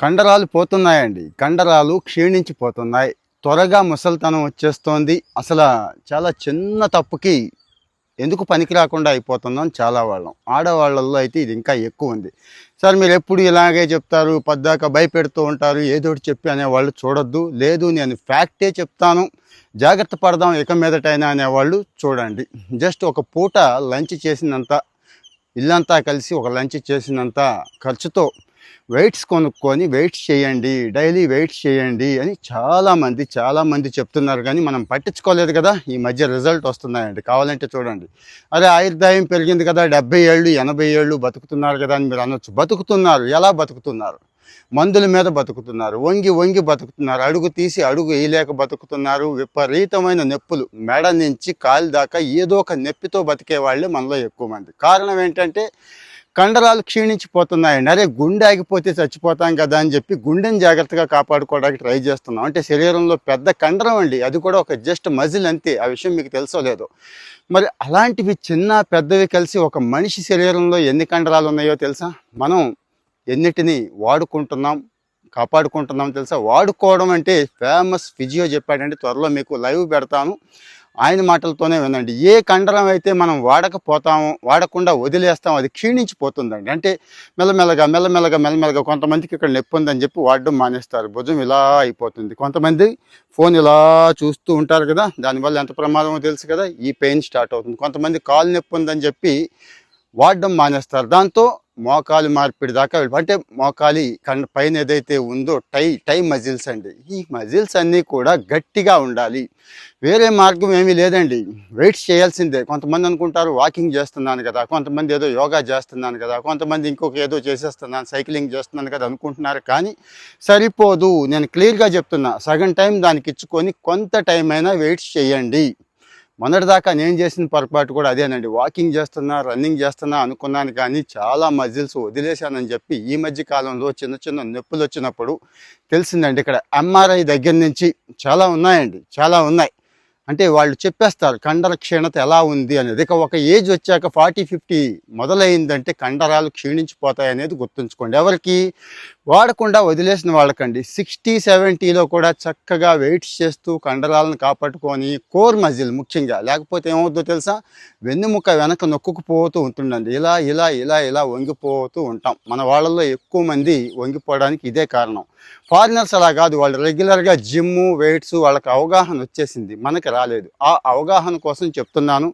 కండరాలు పోతున్నాయండి. కండరాలు క్షీణించిపోతున్నాయి. త్వరగా ముసలితనం వచ్చేస్తోంది. అసలు చాలా చిన్న తప్పుకి ఎందుకు పనికి రాకుండా అయిపోతున్నాం చాలా వాళ్ళం. ఆడవాళ్ళల్లో అయితే ఇది ఇంకా ఎక్కువ ఉంది. సార్ మీరు ఎప్పుడు ఇలాగే చెప్తారు? పద్దాక భయపెడుతూ ఉంటారు. ఏదోటి చెప్పి అనేవాళ్ళు చూడొద్దు. లేదు నేను ఫ్యాక్టే చెప్తాను. జాగ్రత్త పడదాం ఇక మీదటైనా అనేవాళ్ళు చూడండి. జస్ట్ ఒక పూట లంచ్ చేసినంత ఇల్లంతా కలిసి ఒక లంచ్ చేసినంత ఖర్చుతో వెయిట్స్ కొనుక్కొని వెయిట్స్ చేయండి డైలీ వెయిట్స్ చేయండి అని చాలామంది చాలామంది చెప్తున్నారు కానీ మనం పట్టించుకోలేదు కదా. ఈ మధ్య రిజల్ట్ వస్తున్నాయండి. కావాలంటే చూడండి. అరే ఆయుర్దాయం పెరిగింది కదా. డెబ్బై ఏళ్ళు ఎనభై ఏళ్ళు బతుకుతున్నారు కదా అని మీరు అనొచ్చు. బతుకుతున్నారు. ఎలా బతుకుతున్నారు? మందుల మీద బతుకుతున్నారు. వంగి వంగి బతుకుతున్నారు. అడుగు తీసి అడుగు వేయలేక బతుకుతున్నారు. విపరీతమైన నొప్పులు. మెడ నుంచి కాలు దాకా ఏదో ఒక నొప్పితో బతికే వాళ్ళే మనలో ఎక్కువ మంది. కారణం ఏంటంటే కండరాలు క్షీణించిపోతున్నాయండి అరే గుండె ఆగిపోతే చచ్చిపోతాం కదా అని చెప్పి గుండెని జాగ్రత్తగా కాపాడుకోవడానికి ట్రై చేస్తున్నాం. అంటే శరీరంలో పెద్ద కండరం అండి. అది కూడా ఒక జస్ట్ మజిల్ అంతే. ఆ విషయం మీకు తెలుసో లేదు. మరి అలాంటివి చిన్న పెద్దవి కలిసి ఒక మనిషి శరీరంలో ఎన్ని కండరాలు ఉన్నాయో తెలుసా? మనం ఎన్నిటిని వాడుకుంటున్నాం కాపాడుకుంటున్నాం తెలుసా? వాడుకోవడం అంటే ఫేమస్ ఫిజియో చెప్పాడంటే త్వరలో మీకు లైవ్ పెడతాను. ఆయన మాటలతోనే వినండి. ఏ కండరం అయితే మనం వాడకపోతామో వాడకుండా వదిలేస్తాం అది క్షీణించిపోతుందండి. అంటే మెల్లమెల్లగా మెల్లమెల్లగా మెల్లమెల్లగా కొంతమందికి ఇక్కడ నొప్పి ఉందని చెప్పి వాడడం మానేస్తారు. భుజం ఇలా అయిపోతుంది. కొంతమంది ఫోన్ ఇలా చూస్తూ ఉంటారు కదా దానివల్ల ఎంత ప్రమాదమో తెలుసు కదా ఈ పెయిన్ స్టార్ట్ అవుతుంది. కొంతమంది కాలు నొప్పి ఉందని చెప్పి వాడడం మానేస్తారు. దాంతో మోకాలు మార్పిడి దాకా అంటే మోకాలి కండ పైన ఏదైతే ఉందో టై టై మజిల్స్ అండి. ఈ మజిల్స్ అన్నీ కూడా గట్టిగా ఉండాలి. వేరే మార్గం ఏమీ లేదండి. వెయిట్స్ చేయాల్సిందే. కొంతమంది అనుకుంటారు వాకింగ్ చేస్తున్నాను కదా కొంతమంది ఏదో యోగా చేస్తున్నాను కదా కొంతమంది ఇంకొక ఏదో చేసేస్తున్నాను సైక్లింగ్ చేస్తున్నాను కదా అనుకుంటున్నారు. కానీ సరిపోదు. నేను క్లియర్గా చెప్తున్నా సగం టైం దానికి ఇచ్చుకొని కొంత టైం అయినా వెయిట్స్ చేయండి. మొన్నటిదాకా నేను చేసిన పొరపాటు కూడా అదేనండి. వాకింగ్ చేస్తున్నా రన్నింగ్ చేస్తున్నా అనుకున్నాను కానీ చాలా మజిల్స్ వదిలేశానని చెప్పి ఈ మధ్య కాలంలో చిన్న చిన్న నొప్పులు వచ్చినప్పుడు తెలిసిందండి ఇక్కడ ఎంఆర్ఐ దగ్గర నుంచి చాలా ఉన్నాయండి. చాలా ఉన్నాయి. అంటే వాళ్ళు చెప్పేస్తారు కండర క్షీణత ఎలా ఉంది అనేది. ఇక ఒక ఏజ్ వచ్చాక ఫార్టీ ఫిఫ్టీ మొదలైందంటే కండరాలు క్షీణించిపోతాయి అనేది గుర్తుంచుకోండి. ఎవరికి వాడకుండా వదిలేసిన వాళ్ళకండి. సిక్స్టీ సెవెంటీలో కూడా చక్కగా వెయిట్స్ చేస్తూ కండరాలను కాపాడుకొని కోర్ మజిల్ ముఖ్యంగా. లేకపోతే ఏమవుతుందో తెలుసా? వెన్నెముక వెనక నొక్కుకుపోతూ ఉంటుండండి ఇలా ఇలా ఇలా ఇలా వంగిపోతూ ఉంటాం. మన వాళ్ళల్లో ఎక్కువ మంది వంగిపోవడానికి ఇదే కారణం. ఫారినర్స్ అలా కాదు. వాళ్ళు రెగ్యులర్గా జిమ్ వెయిట్స్ వాళ్ళకి అవగాహన వచ్చేసింది. మనకి రాలేదు. ఆ అవగాహన కోసం చెప్తున్నాను.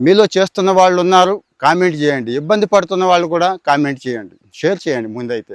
మీలో చేస్తున్న వాళ్ళు ఉన్నారు. కామెంట్ చేయండి. ఇబ్బంది పడుతున్న వాళ్ళు కూడా కామెంట్ చేయండి. షేర్ చేయండి ముందైతే.